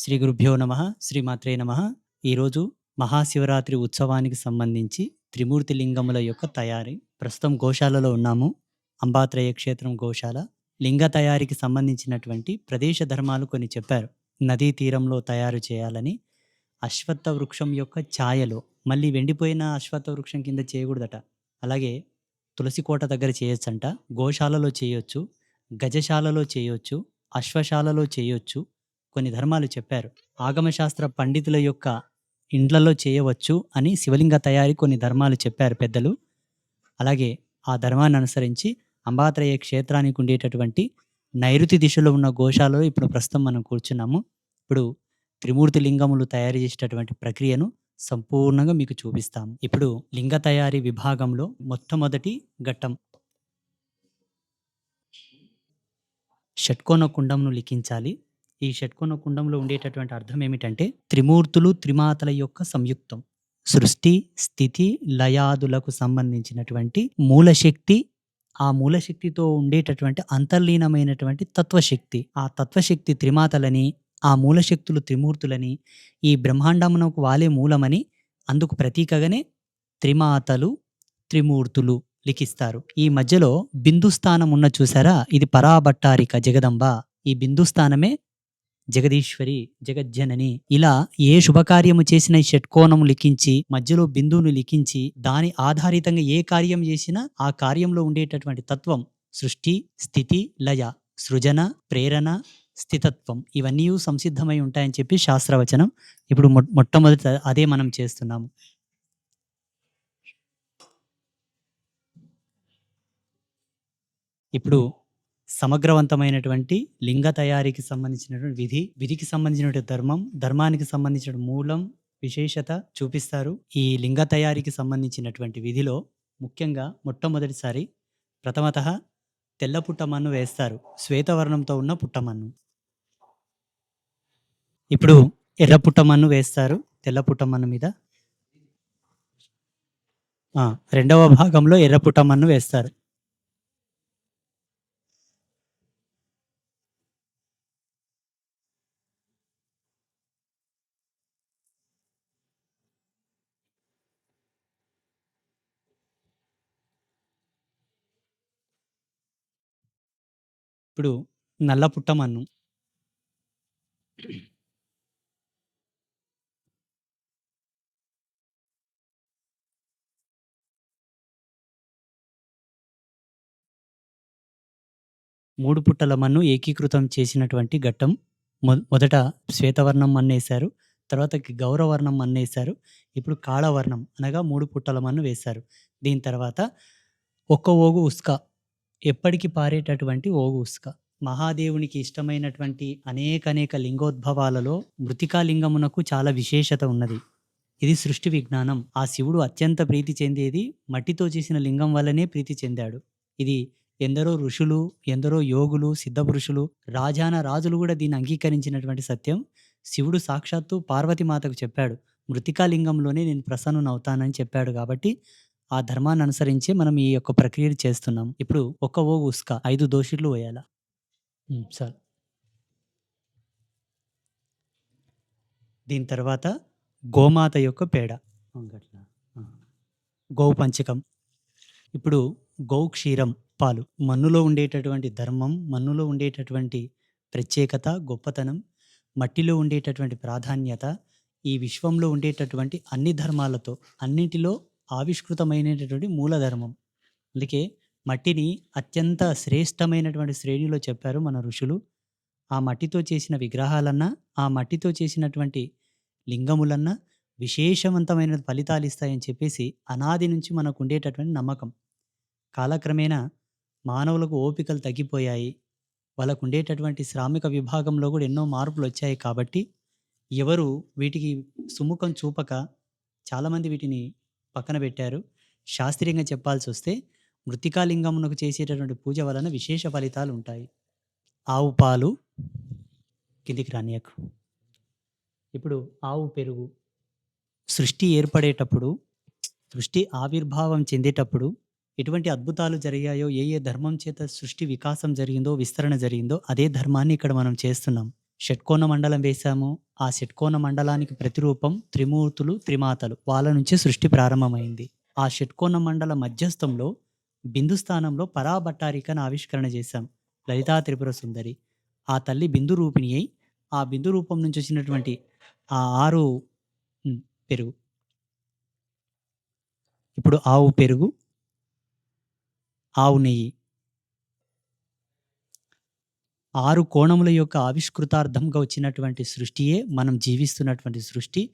శ్రీ గురుభ్యో నమ శ్రీమాత్రే నమ. ఈరోజు మహాశివరాత్రి ఉత్సవానికి సంబంధించి త్రిమూర్తి లింగముల యొక్క తయారీ. ప్రస్తుతం గోశాలలో ఉన్నాము. అంబాత్రయ క్షేత్రం గోశాల. లింగ తయారీకి సంబంధించినటువంటి ప్రదేశ ధర్మాలు కొన్ని చెప్పారు. నదీ తీరంలో తయారు చేయాలని అశ్వత్థ వృక్షం యొక్క ఛాయలో. మళ్ళీ వెండిపోయిన అశ్వత్థ వృక్షం కింద చేయకూడదట. అలాగే తులసి కోట దగ్గర చేయొచ్చంట. గోశాలలో చేయొచ్చు. గజశాలలో చేయొచ్చు. అశ్వశాలలో చేయొచ్చు. కొన్ని ధర్మాలు చెప్పారు. ఆగమశాస్త్ర పండితుల యొక్క ఇండ్లలో చేయవచ్చు అని శివలింగ తయారీ కొన్ని ధర్మాలు చెప్పారు పెద్దలు. అలాగే ఆ ధర్మాన్ని అనుసరించి అంబాత్రయ క్షేత్రానికి ఉండేటటువంటి నైరుతి దిశలో ఉన్న గోశాలలో ఇప్పుడు ప్రస్తుతం మనం కూర్చున్నాము. ఇప్పుడు త్రిమూర్తి లింగములు తయారు చేసేటటువంటి ప్రక్రియను సంపూర్ణంగా మీకు చూపిస్తాము. ఇప్పుడు లింగ తయారీ విభాగంలో మొట్టమొదటి ఘట్టం. షట్కోణ కుండంను లిఖించాలి. ఈ షట్కోణ కుండంలో ఉండేటటువంటి అర్థం ఏమిటంటే త్రిమూర్తులు త్రిమాతల యొక్క సంయుక్తం. సృష్టి స్థితి లయాదులకు సంబంధించినటువంటి మూలశక్తి ఆ మూలశక్తితో ఉండేటటువంటి అంతర్లీనమైనటువంటి తత్వశక్తి. ఆ తత్వశక్తి త్రిమాతలని ఆ మూలశక్తులు త్రిమూర్తులని ఈ బ్రహ్మాండమునకు వాలే మూలమని అందుకు ప్రతీకగానే త్రిమాతలు త్రిమూర్తులు లిఖిస్తారు. ఈ మధ్యలో బిందుస్థానం ఉన్న చూసారా? ఇది పరాభట్టారిక జగదంబ. ఈ బిందుస్థానమే జగదీశ్వరి జగజ్జనని ఇలా ఏ శుభకార్యము చేసిన షట్కోణము లిఖించి మధ్యలో బిందువును లిఖించి దాని ఆధారితంగా ఏ కార్యం చేసినా ఆ కార్యంలో ఉండేటటువంటి తత్వం సృష్టి స్థితి లయ సృజన ప్రేరణ స్థితత్వం ఇవన్నీ సంసిద్ధమై ఉంటాయని చెప్పి శాస్త్రవచనం ఇప్పుడు మొ- మొట్టమొదట అదే మనం చేస్తున్నాము. ఇప్పుడు సమగ్రవంతమైనటువంటి లింగ తయారీకి సంబంధించినటువంటి విధి విధికి సంబంధించినటువంటి ధర్మం ధర్మానికి సంబంధించిన మూలం విశేషత చూపిస్తారు. ఈ లింగ తయారీకి సంబంధించినటువంటి విధిలో ముఖ్యంగా మొట్టమొదటిసారి ప్రథమత తెల్ల పుట్టమన్ను వేస్తారు. శ్వేతవర్ణంతో ఉన్న పుట్టమన్ను ఇప్పుడు ఎర్ర పుట్టమన్ను వేస్తారు. తెల్ల పుట్టమన్ను మీద. రెండవ భాగంలో ఎర్ర పుట్టమన్ను వేస్తారు. ఇప్పుడు నల్ల పుట్టమన్ను మూడు పుట్టల మన్ను ఏకీకృతం చేసినటువంటి ఘట్టం. మొ- మొదట శ్వేతవర్ణం మన్నేశారు తర్వాత గౌరవర్ణం మన్నేశారు ఇప్పుడు కాళవర్ణం అనగా మూడు పుట్టల మన్ను వేశారు. దీని తర్వాత ఒక్క ఓగు ఉస్క ఎప్పటికి పారేటటువంటి ఓగు ఉస్క. మహాదేవునికి ఇష్టమైనటువంటి అనేక అనేక లింగోద్భవాలలో మృతికా లింగమునకు చాలా విశేషత ఉన్నది. ఇది సృష్టి విజ్ఞానం. ఆ శివుడు అత్యంత ప్రీతి చెందేది మట్టితో చేసిన లింగం వల్లనే ప్రీతి చెందాడు. ఇది ఎందరో ఋషులు ఎందరో యోగులు సిద్ధపురుషులు రాజాన రాజులు కూడా దీన్ని అంగీకరించినటువంటి సత్యం. శివుడు సాక్షాత్తు పార్వతీమాతకు చెప్పాడు మృతికా లింగంలోనే నేను ప్రసన్నునవుతానని చెప్పాడు కాబట్టి ఆ ధర్మాన్ని అనుసరించే మనం ఈ యొక్క ప్రక్రియ చేస్తున్నాం. ఇప్పుడు ఒక్క ఓ ఉస్క ఐదు దోషులు వేయాల? సార్. దీని తర్వాత గోమాత యొక్క పేడ. గోవు పంచకం. ఇప్పుడు గౌ క్షీరం పాలు. మన్నులో ఉండేటటువంటి ధర్మం మన్నులో ఉండేటటువంటి ప్రత్యేకత గొప్పతనం మట్టిలో ఉండేటటువంటి ప్రాధాన్యత ఈ విశ్వంలో ఉండేటటువంటి అన్ని ధర్మాలతో అన్నిటిలో ఆవిష్కృతమైనటువంటి మూలధర్మం. అందుకే మట్టిని అత్యంత శ్రేష్టమైనటువంటి శ్రేణిలో చెప్పారు మన ఋషులు. ఆ మట్టితో చేసిన విగ్రహాలన్నా ఆ మట్టితో చేసినటువంటి లింగములన్నా విశేషవంతమైన ఫలితాలు ఇస్తాయని చెప్పేసి అనాది నుంచి మనకు ఉండేటటువంటి నమ్మకం. కాలక్రమేణా మానవులకు ఓపికలు తగ్గిపోయాయి. వాళ్ళకు ఉండేటటువంటి శ్రామిక విభాగంలో కూడా ఎన్నో మార్పులు వచ్చాయి కాబట్టి ఎవరు వీటికి సుముఖం చూపక చాలామంది వీటిని పక్కన పెట్టారు. శాస్త్రీయంగా చెప్పాల్సి వస్తే మృతికాలింగమునకు చేసేటటువంటి పూజ వలన విశేష ఫలితాలు ఉంటాయి. ఆవు పాలు కిందికి రానియకు. ఇప్పుడు ఆవు పెరుగు. సృష్టి ఏర్పడేటప్పుడు సృష్టి ఆవిర్భావం చెందేటప్పుడు ఎటువంటి అద్భుతాలు జరిగాయో ఏ ఏ ధర్మం చేత సృష్టి వికాసం జరిగిందో విస్తరణ జరిగిందో అదే ధర్మాన్ని ఇక్కడ మనం చేస్తున్నాం. షట్కోణ మండలం వేశాము. ఆ షట్కోణ మండలానికి ప్రతిరూపం త్రిమూర్తులు, త్రిమాతలు. వాళ్ళ నుంచే సృష్టి ప్రారంభమైంది. ఆ షట్కోణ మండల మధ్యస్థంలో బిందు స్థానంలో పరాభట్టారికను ఆవిష్కరణ చేశాం. లలితా త్రిపుర సుందరి. ఆ తల్లి బిందు రూపిణి అయి, ఆ బిందు రూపం నుంచి వచ్చినటువంటి ఆ ఆరు పెరుగు. ఇప్పుడు ఆవు పెరుగు ఆవు నెయ్యి. ఆరు కోణముల యొక్క ఆవిష్కృతార్థంగా వచ్చినటువంటి సృష్టియే మనం జీవిస్తున్నటువంటి సృష్టి.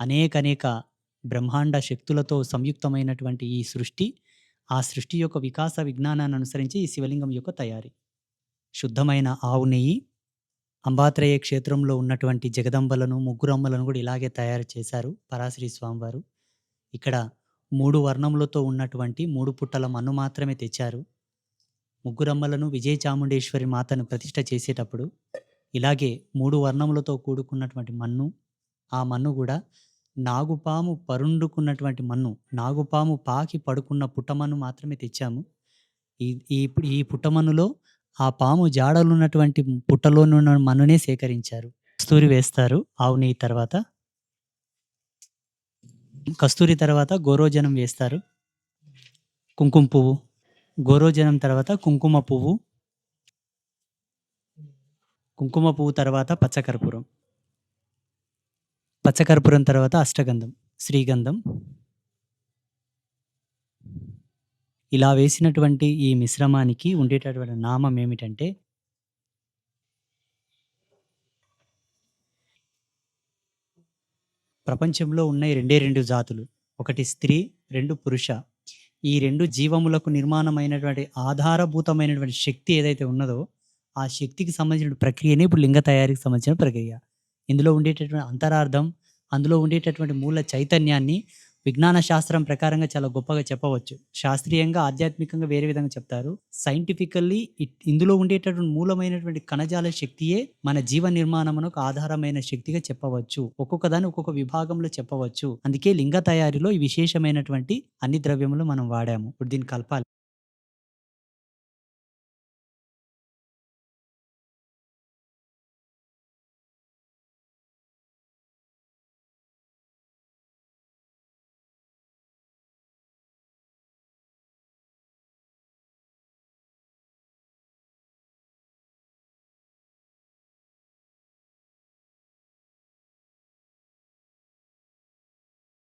అనేకనేక బ్రహ్మాండ శక్తులతో సంయుక్తమైనటువంటి ఈ సృష్టి. ఆ సృష్టి యొక్క వికాస విజ్ఞానాన్ని అనుసరించి ఈ శివలింగం యొక్క తయారీ. శుద్ధమైన ఆవు నెయ్యి. అంబాత్రేయ క్షేత్రంలో ఉన్నటువంటి జగదంబలను, ముగ్గురమ్మలను కూడా ఇలాగే తయారు చేశారు పరాశ్రీ స్వామివారు. ఇక్కడ మూడు వర్ణములతో ఉన్నటువంటి మూడు పుట్టల మన్ను మాత్రమే తెచ్చారు. ముగ్గురమ్మలను విజయ చాముండేశ్వరి మాతను ప్రతిష్ట చేసేటప్పుడు ఇలాగే మూడు వర్ణములతో కూడుకున్నటువంటి మన్ను, ఆ మన్ను కూడా నాగుపాము పరుండుకున్నటువంటి మన్ను. నాగుపాము పాకి పడుకున్న పుట్టమన్ను మాత్రమే తెచ్చాము. ఈ ఈ ఈ పుట్టమన్నులో ఆ పాము జాడలున్నటువంటి పుట్టలోనున్న మన్నునే సేకరించారు. కస్తూరి వేస్తారు ఆవు నెయ్యి తర్వాత. కస్తూరి తర్వాత గోరోజనం వేస్తారు. కుంకుమ పువ్వు. గోరోజనం తర్వాత కుంకుమ పువ్వు. కుంకుమ పువ్వు తర్వాత పచ్చకర్పూరం. పచ్చకర్పూరం తర్వాత అష్టగంధం, శ్రీగంధం. ఇలా వేసినటువంటి ఈ మిశ్రమానికి ఉండేటటువంటి నామం ఏమిటంటే ప్రపంచంలో ఉన్నాయి రెండే రెండు జాతులు. ఒకటి స్త్రీ, రెండు పురుష. ఈ రెండు జీవములకు నిర్మాణమైనటువంటి ఆధారభూతమైనటువంటి శక్తి ఏదైతే ఉన్నదో, ఆ శక్తికి సంబంధించిన ప్రక్రియనే ఇప్పుడు లింగ తయారీకి సంబంధించిన ప్రక్రియ. ఇందులో ఉండేటటువంటి అంతరార్థం, అందులో ఉండేటటువంటి మూల చైతన్యాన్ని విజ్ఞాన శాస్త్రం ప్రకారంగా చాలా గొప్పగా చెప్పవచ్చు. శాస్త్రీయంగా, ఆధ్యాత్మికంగా వేరే విధంగా చెప్తారు. సైంటిఫికల్లీ ఇట్ ఇందులో ఉండేటటువంటి మూలమైనటువంటి కణజాల శక్తియే మన జీవ నిర్మాణమునకు ఆధారమైన శక్తిగా చెప్పవచ్చు. ఒక్కొక్క దాన్ని ఒక్కొక్క విభాగంలో చెప్పవచ్చు. అందుకే లింగ తయారీలో ఈ విశేషమైనటువంటి అన్ని ద్రవ్యములు మనం వాడాము. ఇప్పుడు దీన్ని కలపాలి.